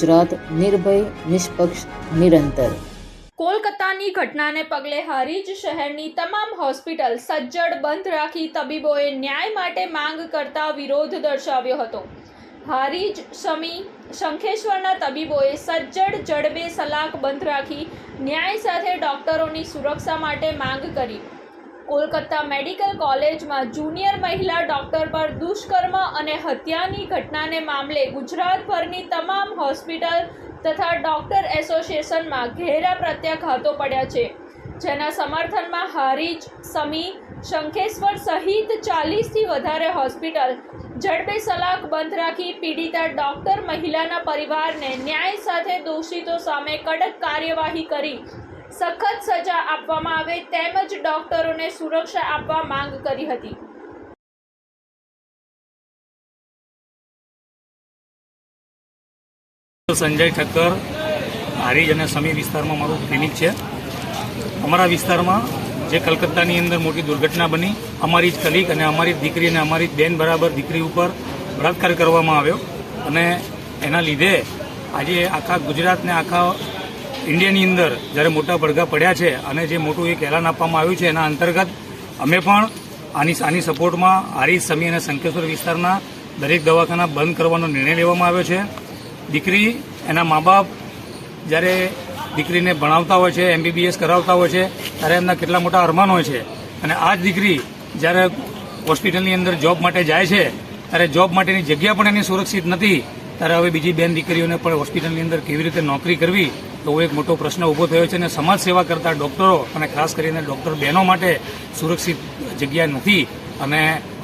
ગુજરાત નિર્ભય, નિષ્પક્ષ, નિરંતર. કોલકાતાની ઘટનાને પગલે હારીજ શહેરની તમામ હોસ્પિટલ સજ્જડ બંધ રાખી તબીબોએ ન્યાય માટે માંગ કરતા વિરોધ દર્શાવ્યો હતો. હારીજ સમી શંખેશ્વરના તબીબોએ સજ્જડ જડબે સલાક બંધ રાખી ન્યાય સાથે ડોક્ટરોની સુરક્ષા માટે માંગ કરી. કોલકાતા મેડિકલ કોલેજમાં જુનિયર મહિલા ડોક્ટર પર દુષ્કર્મ અને હત્યાની ઘટનાને મામલે ગુજરાતભરની તમામ હોસ્પિટલ તથા ડોક્ટર એસોસિએશનમાં ઘેરા પ્રત્યાઘાતો પડ્યા છે. જેના સમર્થનમાં હારીજ, સમી, શંખેશ્વર સહિત ચાલીસથી વધારે હોસ્પિટલ ઝડપે સલાક બંધ રાખી પીડિતા ડોક્ટર મહિલાના પરિવારને ન્યાય સાથે દોષિતો સામે કડક કાર્યવાહી કરી સખત સજા આપવામાં આવે તેમજ ડોક્ટરોને સુરક્ષા આપવા માંગ કરી હતી. સંજય ઠક્કર, હારીજ અને સમી વિસ્તારમાં મારું ક્લિનિક છે. અમારા વિસ્તારમાં જે કલકત્તાની અંદર મોટી દુર્ઘટના બની, અમારી જ કલીક અને અમારી દીકરી અને અમારી બેન બરાબર દીકરી ઉપર બળાત્કાર કરવામાં આવ્યો. અને એના લીધે આજે આખા ગુજરાતને આખા ઇન્ડિયાની અંદર જ્યારે મોટા પડઘા પડ્યા છે અને જે મોટું એક એલાન આપવામાં આવ્યું છે એના અંતર્ગત અમે પણ આની આની સપોર્ટમાં આરી સમી અને શંકેશ્વર વિસ્તારના દરેક દવાખાના બંધ કરવાનો નિર્ણય લેવામાં આવ્યો છે. દીકરી એના મા બાપ જ્યારે દીકરીને ભણાવતા હોય છે એમબીબીએસ કરાવતા હોય છે, ત્યારે એમના કેટલા મોટા અરમાન હોય છે. અને આ જ દીકરી જ્યારે હોસ્પિટલની અંદર જોબ માટે જાય છે, ત્યારે જોબ માટેની જગ્યા પણ એની સુરક્ષિત નથી. ત્યારે હવે બીજી બેન દીકરીઓને પણ હોસ્પિટલની અંદર કેવી રીતે નોકરી કરવી તો એક મોટો પ્રશ્ન ઊભો થયો છે અને સમાજ સેવા કરતા ડોક્ટરો અને ખાસ કરીને ડોક્ટર બહેનો માટે સુરક્ષિત જગ્યા નથી અને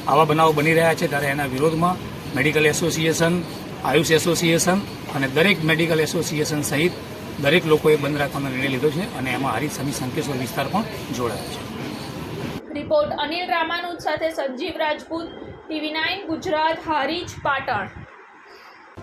આવા બનાવો બની રહ્યા છે ત્યારે એના વિરોધમાં મેડિકલ એસોસિએશન, આયુષ એસોસિએશન અને દરેક મેડિકલ એસોસિએશન સહિત દરેક લોકોએ બંધ રાખવાનો નિર્ણય લીધો છે અને એમાં હારી સમી સંકેશ્વર વિસ્તાર પણ જોડાયો છે. રિપોર્ટ અનિલ રામાનુજ સાથે સંજીવ રાજપૂત, ટીવી નાઇન ગુજરાત, હારીજ પાટણ.